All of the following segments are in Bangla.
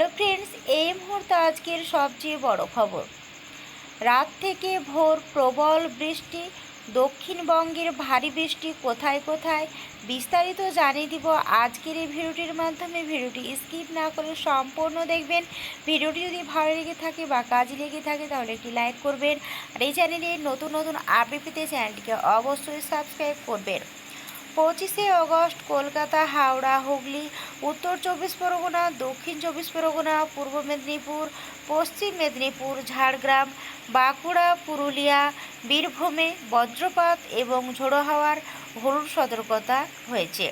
হ্যালো ফ্রেন্ডস, এই মুহূর্তে আজকের সবচেয়ে বড় খবর। রাত থেকে ভোর প্রবল বৃষ্টি দক্ষিণবঙ্গের ভারী বৃষ্টি কোথায় কোথায়, বিস্তারিত জানিয়ে দিব আজকের এই ভিডিওটির মাধ্যমে। ভিডিওটি স্কিপ না করে সম্পূর্ণ দেখবেন। ভিডিওটি যদি ভালো লেগে থাকে বা কাজে লেগে থাকে, তাহলে একটি লাইক করবেন। আর এই চ্যানেলে নতুন নতুন আপডেট পেতে চ্যানেলটিকে অবশ্যই সাবস্ক্রাইব করবেন। পঁচিশে অগস্ট, কলকাতা, হাওড়া, হুগলি উত্তর চব্বিশ পরগনা, দক্ষিণ চব্বিশ পরগনা, পূর্ব মেদিনীপুর, পশ্চিম মেদিনীপুর, ঝাড়গ্রাম, বাঁকুড়া, পুরুলিয়া, বীরভূমে বজ্রপাত এবং ঝোড়ো হাওয়ার হলুদ সতর্কতা হয়েছে।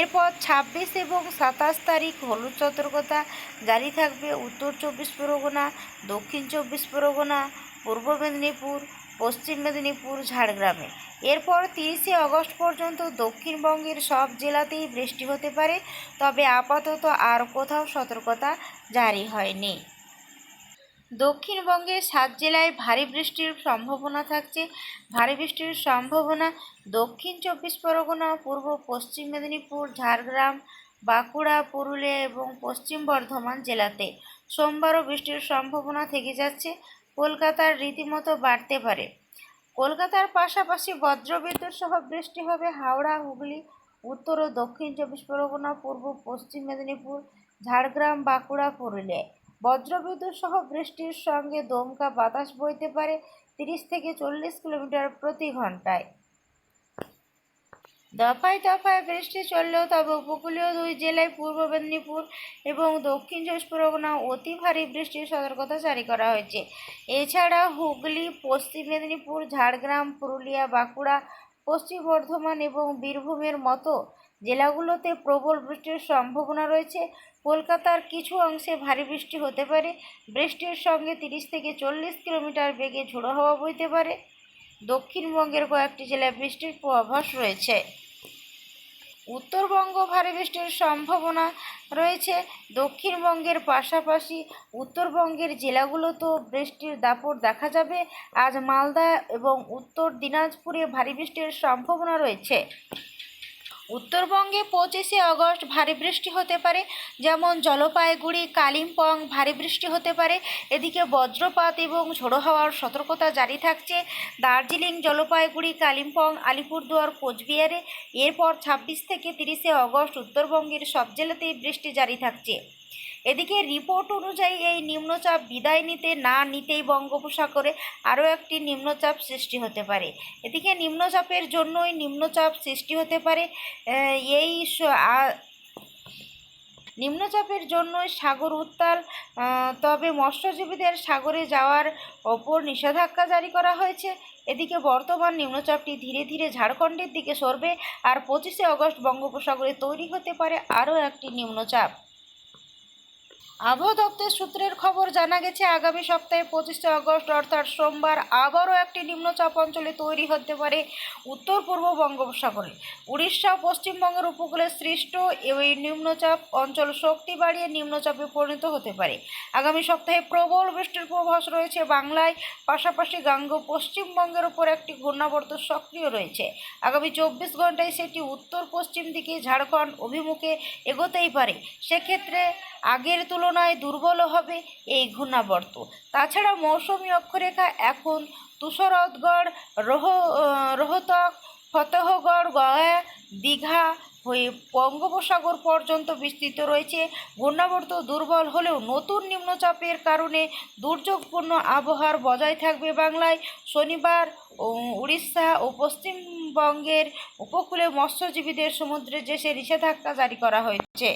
এরপর ছাব্বিশ এবং সাতাশ তারিখ হলুদ সতর্কতা জারি থাকবে উত্তর চব্বিশ পরগনা, দক্ষিণ চব্বিশ পরগনা, পূর্ব মেদিনীপুর পশ্চিম মেদিনীপুর, ঝাড়গ্রামে। এরপর তিরিশে অগস্ট পর্যন্ত দক্ষিণবঙ্গের সব জেলাতেই বৃষ্টি হতে পারে, তবে আপাতত আর কোথাও সতর্কতা জারি হয়নি। দক্ষিণবঙ্গের সাত জেলায় ভারী বৃষ্টির সম্ভাবনা থাকছে। ভারী বৃষ্টির সম্ভাবনা দক্ষিণ চব্বিশ পরগনা, পূর্ব পশ্চিম মেদিনীপুর, ঝাড়গ্রাম, বাঁকুড়া, পুরুলিয়া এবং পশ্চিম বর্ধমান জেলাতে। সোমবারও বৃষ্টির সম্ভাবনা থেকে যাচ্ছে। কলকাতার রীতিমতো বাড়তে পারে। কলকাতার পাশাপাশি বজ্রবিদ্যুৎ সহ বৃষ্টি হবে হাওড়া, হুগলি, উত্তর ও দক্ষিণ চব্বিশ পরগনা, পূর্ব, পশ্চিম মেদিনীপুর, ঝাড়গ্রাম, বাঁকুড়া পুরুলিয়ায় বজ্রবিদ্যুৎ সহ বৃষ্টির সঙ্গে দমকা বাতাস বইতে পারে তিরিশ থেকে চল্লিশ কিলোমিটার প্রতি ঘন্টায় দফায় দফায় বৃষ্টি চললেও তবে উপকূলীয় দুই জেলায় পূর্ব মেদিনীপুর এবং দক্ষিণ চব্বিশ পরগনা অতি ভারী বৃষ্টির সতর্কতা জারি করা হয়েছে। এছাড়া হুগলি, পশ্চিম মেদিনীপুর, ঝাড়গ্রাম, পুরুলিয়া, বাঁকুড়া, পশ্চিম বর্ধমান এবং বীরভূমের মতো জেলাগুলোতে প্রবল বৃষ্টির সম্ভাবনা রয়েছে। কলকাতার কিছু অংশে ভারী বৃষ্টি হতে পারে। বৃষ্টির সঙ্গে তিরিশ থেকে চল্লিশ কিলোমিটার বেগে ঝোড়ো হাওয়া বইতে পারে। দক্ষিণবঙ্গের কয়েকটি জেলায় বৃষ্টির পূর্বাভাস রয়েছে। উত্তরবঙ্গ ভারী বৃষ্টির সম্ভাবনা রয়েছে। দক্ষিণবঙ্গের পাশাপাশি উত্তরবঙ্গের জেলাগুলোতেও বৃষ্টির দাপট দেখা যাবে। আজ মালদা এবং উত্তর দিনাজপুরে ভারী বৃষ্টির সম্ভাবনা রয়েছে। উত্তরবঙ্গে পঁচিশে অগস্ট ভারী বৃষ্টি হতে পারে, যেমন জলপাইগুড়ি, কালিম্পং ভারী বৃষ্টি হতে পারে। এদিকে বজ্রপাত এবং ঝোড়ো হাওয়ার সতর্কতা জারি থাকছে দার্জিলিং, জলপাইগুড়ি, কালিম্পং, আলিপুরদুয়ার, কোচবিহারে। এরপর ছাব্বিশ থেকে তিরিশে অগস্ট উত্তরবঙ্গের সব জেলাতেই বৃষ্টি জারি থাকছে। এদিকে রিপোর্ট অনুযায়ী এই নিম্নচাপ বিদায় নিতে না নিতেই বঙ্গোপসাগরে আরও একটি নিম্নচাপ সৃষ্টি হতে পারে। এদিকে নিম্নচাপের জন্যই নিম্নচাপ সৃষ্টি হতে পারে এই নিম্নচাপের জন্যই সাগর উত্তাল তবে মৎস্যজীবীদের সাগরে যাওয়ার ওপর নিষেধাজ্ঞা জারি করা হয়েছে। এদিকে বর্তমান নিম্নচাপটি ধীরে ধীরে ঝাড়খণ্ডের দিকে সরবে, আর পঁচিশে আগস্ট বঙ্গোপসাগরে তৈরি হতে পারে আরও একটি নিম্নচাপ। আবহাওয়া দপ্তর সূত্রের খবর, জানা গেছে, আগামী সপ্তাহে পঁচিশে আগস্ট, অর্থাৎ সোমবার, আবারও একটি নিম্নচাপ অঞ্চলে তৈরি হতে পারে উত্তর পূর্ব বঙ্গোপসাগরে। উড়িষ্যা, পশ্চিমবঙ্গের উপকূলে সৃষ্ট এই নিম্নচাপ অঞ্চল শক্তি বাড়িয়ে নিম্নচাপে পরিণত হতে পারে। আগামী সপ্তাহে প্রবল বৃষ্টির পূর্বাভাস রয়েছে বাংলায়, পাশাপাশি গাঙ্গ পশ্চিমবঙ্গের উপর একটি ঘূর্ণাবর্ত সক্রিয় রয়েছে। আগামী চব্বিশ ঘন্টায় সেটি উত্তর পশ্চিম দিকে ঝাড়খণ্ড অভিমুখে এগোতেই পারে। সেক্ষেত্রে আগের তুলনায় দুর্বল হবে এই ঘূর্ণাবর্ত। তাছাড়া মৌসুমী অক্ষরেখা এখন তুষারতগড় রোহ রোহতক, ফতেহগড়, গয়া, দীঘা হয়ে বঙ্গোপসাগর পর্যন্ত বিস্তৃত রয়েছে। ঘূর্ণাবর্ত দুর্বল হলেও নতুন নিম্নচাপের কারণে দুর্যোগপূর্ণ আবহাওয়ার বজায় থাকবে বাংলায়। শনিবার উড়িষ্যা ও পশ্চিমবঙ্গের উপকূলে মৎস্যজীবীদের সমুদ্রে যেসে নিষেধাজ্ঞা জারি করা হয়েছে।